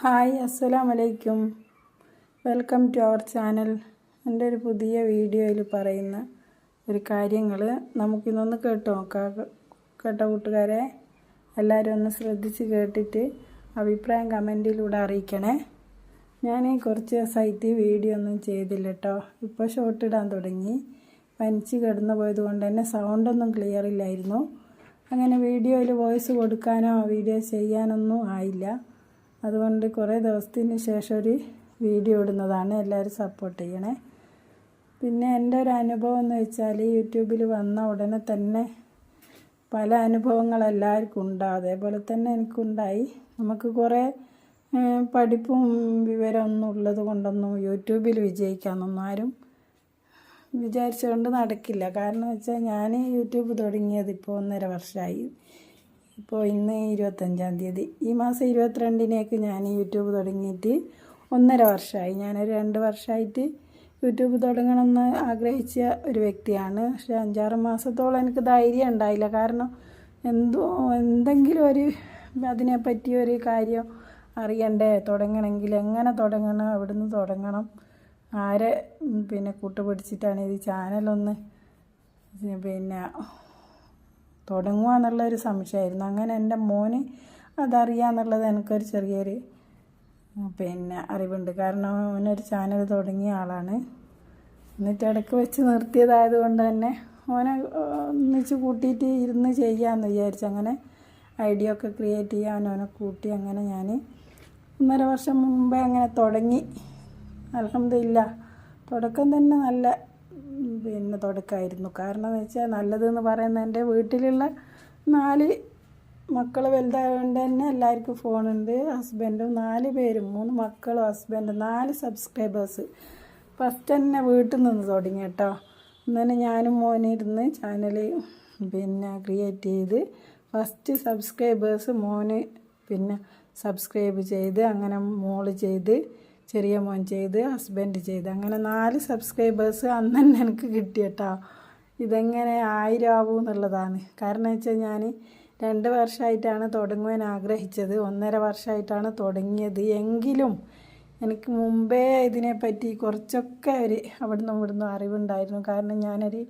Hi അസ്സലാം വലൈക്കും welcome to our channel. എന്റെ ഒരു പുതിയ വീഡിയോയിൽ പറയുന്ന ഒരു കാര്യങ്ങൾ നമുക്കിന്നൊന്ന് കേട്ട് നോക്കാം. കേട്ട കൂട്ടുകാരെ? എല്ലാവരും ഒന്ന് ശ്രദ്ധിച്ച് കേട്ടിട്ട് അഭിപ്രായം കമന്റിലൂടെ അറിയിക്കണേ. ഞാൻ കുറച്ച് ദിവസമായിട്ട് വീഡിയോ ഒന്നും ചെയ്തില്ല കേട്ടോ ഇപ്പോൾ ഷോർട്ട് ഇടാൻ തുടങ്ങി. പനിച്ച് കിടന്നു പോയത് കൊണ്ട് തന്നെ സൗണ്ടൊന്നും ക്ലിയർ ഇല്ലായിരുന്നു. അങ്ങനെ വീഡിയോയിൽ വോയിസ് കൊടുക്കാനോ വീഡിയോ ചെയ്യാനൊന്നും ആയില്ല. അതുകൊണ്ട് കുറേ ദിവസത്തിന് ശേഷം ഒരു വീഡിയോ ഇടുന്നതാണ് എല്ലാവരും സപ്പോർട്ട് ചെയ്യണേ. പിന്നെ എന്റെ ഒരു അനുഭവം എന്ന് വെച്ചാൽ യൂട്യൂബിൽ വന്ന ഉടനെ തന്നെ പല അനുഭവങ്ങൾ എല്ലാവർക്കും ഉണ്ടാവും. അതേപോലെ തന്നെ എനിക്കുണ്ടായി. നമുക്ക് കുറേ പഠിപ്പും വിവരമൊന്നും ഉള്ളത് കൊണ്ടൊന്നും യൂട്യൂബിൽ വിജയിക്കാമെന്നൊന്നും ആരും വിചാരിച്ചുകൊണ്ട് നടക്കില്ല. കാരണം വെച്ചാൽ ഞാൻ യൂട്യൂബ് തുടങ്ങിയത് ഇപ്പോൾ ഒന്നര വർഷമായി ഇപ്പോൾ ഇന്ന് ഇരുപത്തഞ്ചാം തീയതി. ഈ മാസം ഇരുപത്തിരണ്ടിനേക്ക് ഞാൻ യൂട്യൂബ് തുടങ്ങിയിട്ട് ഒന്നര വർഷമായി. ഞാനൊരു രണ്ട് വർഷമായിട്ട് യൂട്യൂബ് തുടങ്ങണമെന്ന് ആഗ്രഹിച്ച ഒരു വ്യക്തിയാണ്. പക്ഷെ അഞ്ചാറ് മാസത്തോളം എനിക്ക് ധൈര്യം ഉണ്ടായില്ല. കാരണം എന്തോ എന്തെങ്കിലും ഒരു അതിനെപ്പറ്റി ഒരു കാര്യം അറിയണ്ടേ? തുടങ്ങണമെങ്കിൽ എങ്ങനെ തുടങ്ങണം? എവിടുന്ന് തുടങ്ങണം? ആരെ പിന്നെ കൂട്ടുപിടിച്ചിട്ടാണ് ഇത് ചാനലൊന്ന് പിന്നെ തുടങ്ങുക ഒരു സംശയമായിരുന്നു. അങ്ങനെ എന്റെ മോന് അതറിയാന്നുള്ളത് എനിക്കൊരു ചെറിയൊരു പിന്നെ അറിവുണ്ട്. കാരണം അവനൊരു ചാനൽ തുടങ്ങിയ ആളാണ്. എന്നിട്ട് ഇടയ്ക്ക് വെച്ച് നിർത്തിയതായത് കൊണ്ട് തന്നെ ഓനെ ഒന്നിച്ച് കൂട്ടിയിട്ട് ഇരുന്ന് ചെയ്യാമെന്ന് വിചാരിച്ചു അങ്ങനെ ഐഡിയ ഒക്കെ ക്രിയേറ്റ് ചെയ്യാൻ ഓനെ കൂട്ടി അങ്ങനെ ഞാൻ ഒന്നര വർഷം മുമ്പേ അങ്ങനെ തുടങ്ങി. അലഹമില്ല തുടക്കം തന്നെ നല്ല പിന്നെ തുടക്കമായിരുന്നു. കാരണം എന്ന് വെച്ചാൽ നല്ലതെന്ന് പറയുന്നത് എന്റെ വീട്ടിലുള്ള നാല് മക്കൾ വലുതായതുകൊണ്ട് തന്നെ എല്ലാവർക്കും ഫോണുണ്ട് ഹസ്ബൻഡും നാല് പേരും മൂന്ന് മക്കളും ഹസ്ബൻഡും നാല് സബ്സ്ക്രൈബേഴ്സ്. ഫസ്റ്റ് തന്നെ വീട്ടിൽ നിന്ന് തുടങ്ങി കേട്ടോ. അങ്ങനെ ഞാനും മോനിരുന്ന് ചാനൽ പിന്നെ ക്രിയേറ്റ് ചെയ്ത് ഫസ്റ്റ് സബ്സ്ക്രൈബേഴ്സ് മോന് പിന്നെ സബ്സ്ക്രൈബ് ചെയ്ത് അങ്ങനെ മോൾ ചെയ്ത് ചെറിയ മോൻ ചെയ്ത് ഹസ്ബൻഡ് ചെയ്ത്. അങ്ങനെ നാല് സബ്സ്ക്രൈബേഴ്സ് അന്ന് തന്നെ എനിക്ക് കിട്ടി കേട്ടോ. ഇതെങ്ങനെ ആയിരം ആവും എന്നുള്ളതാണ്. കാരണം വെച്ചാൽ ഞാൻ രണ്ട് വർഷമായിട്ടാണ് തുടങ്ങുവാൻ ആഗ്രഹിച്ചത്. ഒന്നര വർഷമായിട്ടാണ് തുടങ്ങിയത്. എങ്കിലും എനിക്ക് മുമ്പേ ഇതിനെപ്പറ്റി കുറച്ചൊക്കെ ഒരു അവിടുന്ന് ഇവിടുന്ന് അറിവുണ്ടായിരുന്നു. കാരണം ഞാനൊരു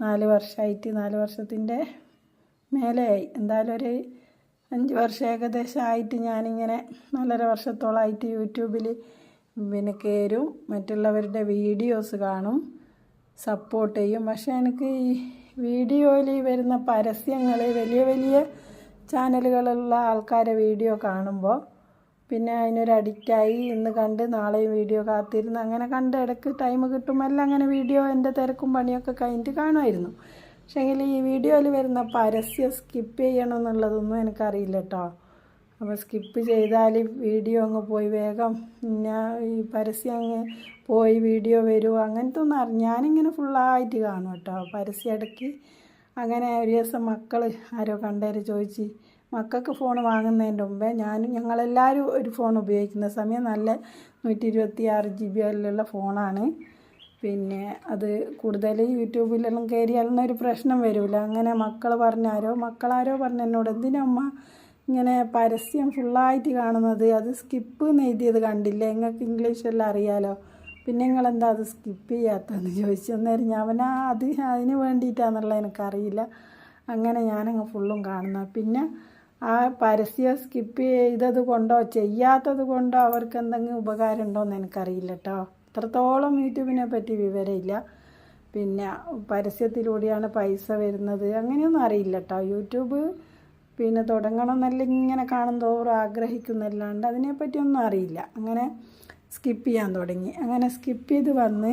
നാല് വർഷമായിട്ട് നാല് വർഷത്തിന്റെ മേലെയായി. എന്തായാലും ഒരു അഞ്ച് വർഷം ഏകദേശം ആയിട്ട് ഞാനിങ്ങനെ നാലര വർഷത്തോളമായിട്ട് യൂട്യൂബിൽ പിന്നെ കയറും മറ്റുള്ളവരുടെ വീഡിയോസ് കാണും സപ്പോർട്ട് ചെയ്യും. പക്ഷേ എനിക്ക് ഈ വീഡിയോയിൽ വരുന്ന പരസ്യങ്ങൾ വലിയ വലിയ ചാനലുകളുള്ള ആൾക്കാരെ വീഡിയോ കാണുമ്പോൾ പിന്നെ അതിനൊരു അഡിക്റ്റായി ഇന്ന് കണ്ട് നാളെയും വീഡിയോ കാത്തിരുന്ന് അങ്ങനെ കണ്ട് ഇടയ്ക്ക് ടൈം കിട്ടുമല്ല അങ്ങനെ വീഡിയോ എന്റെ തിരക്കും പണിയൊക്കെ കഴിഞ്ഞിട്ട് കാണുമായിരുന്നു. പക്ഷേങ്കിൽ ഈ വീഡിയോയിൽ വരുന്ന പരസ്യം സ്കിപ്പ് ചെയ്യണമെന്നുള്ളതൊന്നും എനിക്കറിയില്ല കേട്ടോ അപ്പോൾ സ്കിപ്പ് ചെയ്താൽ വീഡിയോ അങ്ങ് പോയി. വേഗം പിന്നെ ഈ പരസ്യം അങ്ങ് പോയി വീഡിയോ വരുമോ അങ്ങനത്തെ ഒന്നും അറി ഞാനിങ്ങനെ ഫുള്ളായിട്ട് കാണും കേട്ടോ. പരസ്യം ഇടയ്ക്ക് അങ്ങനെ ഒരു ദിവസം മക്കൾ ആരോ കണ്ടേര് ചോദിച്ച് മക്കൾക്ക് ഫോൺ വാങ്ങുന്നതിന്റെ മുമ്പേ ഞാനും ഞങ്ങളെല്ലാവരും ഒരു ഫോൺ ഉപയോഗിക്കുന്ന സമയം നല്ല നൂറ്റി ഇരുപത്തി ആറ് ജി ബി എല്ലുള്ള ഫോണാണ്. പിന്നെ അത് കൂടുതൽ യൂട്യൂബിലെല്ലാം കയറിയാലൊന്നും ഒരു പ്രശ്നം വരില്ല അങ്ങനെ മക്കൾ പറഞ്ഞാരോ മക്കളാരോ പറഞ്ഞ എന്നോട് എന്തിനാ അമ്മ ഇങ്ങനെ പരസ്യം ഫുള്ളായിട്ട് കാണുന്നത്. അത് സ്കിപ്പ് എഴുതിയത് കണ്ടില്ല? നിങ്ങൾക്ക് ഇംഗ്ലീഷെല്ലാം അറിയാലോ. പിന്നെ നിങ്ങളെന്താ അത് സ്കിപ്പ് ചെയ്യാത്തതെന്ന് ചോദിച്ചു. അന്നേരം ഞാൻ അവനാ അത് അതിന് വേണ്ടിയിട്ടാണെന്നുള്ള എനിക്കറിയില്ല. അങ്ങനെ ഞാനങ്ങ് ഫുള്ളും കാണുന്ന. പിന്നെ ആ പരസ്യം സ്കിപ്പ് ചെയ്തത് കൊണ്ടോ ചെയ്യാത്തത് കൊണ്ടോ അവർക്ക് എന്തെങ്കിലും ഉപകാരം ഉണ്ടോയെന്ന് എനിക്കറിയില്ല കേട്ടോ അത്രത്തോളം യൂട്യൂബിനെ പറ്റി വിവരമില്ല. പിന്നെ പരസ്യത്തിലൂടെയാണ് പൈസ വരുന്നത്. അങ്ങനെയൊന്നും അറിയില്ല കേട്ടോ യൂട്യൂബ് പിന്നെ തുടങ്ങണം എന്നല്ല ഇങ്ങനെ കാണും തോറും ആഗ്രഹിക്കുന്നല്ലാണ്ട് അതിനെപ്പറ്റിയൊന്നും അറിയില്ല. അങ്ങനെ സ്കിപ്പ് ചെയ്യാൻ തുടങ്ങി. അങ്ങനെ സ്കിപ്പ് ചെയ്ത് വന്ന്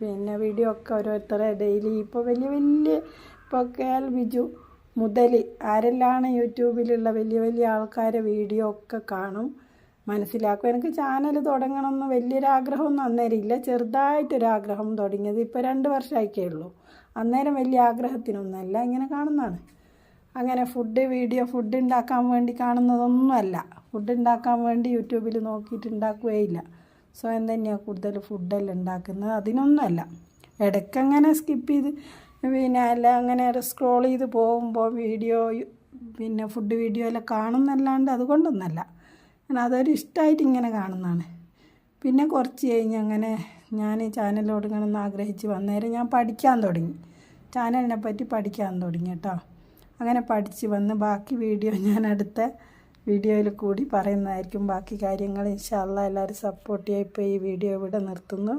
പിന്നെ വീഡിയോ ഒക്കെ ഓരോരുത്തരെ ഡെയിലി ഇപ്പോൾ വലിയ വലിയ ഇപ്പോൾ കെ ബിജു മുതൽ ആരെല്ലാണ് യൂട്യൂബിലുള്ള വലിയ വലിയ ആൾക്കാരെ വീഡിയോ ഒക്കെ കാണും. മനസ്സിലാക്കും. എനിക്ക് ചാനൽ തുടങ്ങണമെന്ന് വലിയൊരാഗ്രഹമൊന്നും അന്നേരം ഇല്ല ചെറുതായിട്ടൊരാഗ്രഹം തുടങ്ങിയത് ഇപ്പോൾ രണ്ട് വർഷമായിക്കേ ഉള്ളൂ. അന്നേരം വലിയ ആഗ്രഹത്തിനൊന്നുമല്ല ഇങ്ങനെ കാണുന്നതാണ്. അങ്ങനെ ഫുഡ് വീഡിയോ ഫുഡ് ഉണ്ടാക്കാൻ വേണ്ടി കാണുന്നതൊന്നുമല്ല. ഫുഡ് ഉണ്ടാക്കാൻ വേണ്ടി യൂട്യൂബിൽ നോക്കിയിട്ട് ഉണ്ടാക്കുകയില്ല സ്വയം തന്നെയാണ് കൂടുതൽ ഫുഡെല്ലാം ഉണ്ടാക്കുന്നത് അതിനൊന്നുമല്ല. ഇടയ്ക്കങ്ങനെ സ്കിപ്പ് ചെയ്ത് പിന്നെ അല്ല അങ്ങനെ സ്ക്രോൾ ചെയ്ത് പോകുമ്പോൾ വീഡിയോ പിന്നെ ഫുഡ് വീഡിയോ എല്ലാം കാണുന്നല്ലാണ്ട് അതുകൊണ്ടൊന്നല്ല. അതൊരു ഇഷ്ടമായിട്ട് ഇങ്ങനെ കാണുന്നതാണ്. പിന്നെ കുറച്ച് കഴിഞ്ഞ് അങ്ങനെ ഞാൻ ചാനൽ തുടങ്ങണമെന്ന് ആഗ്രഹിച്ച് വന്നേരം ഞാൻ പഠിക്കാൻ തുടങ്ങി. ചാനലിനെ പറ്റി പഠിക്കാൻ തുടങ്ങി കേട്ടോ. അങ്ങനെ പഠിച്ച് വന്ന് ബാക്കി വീഡിയോ ഞാൻ അടുത്ത വീഡിയോയിൽ കൂടി പറയുന്നതായിരിക്കും. ബാക്കി കാര്യങ്ങൾ ഇൻഷാല്ല എല്ലാവരും സപ്പോർട്ട് ചെയ്യുക ഇപ്പോൾ ഈ വീഡിയോ ഇവിടെ നിർത്തുന്നു.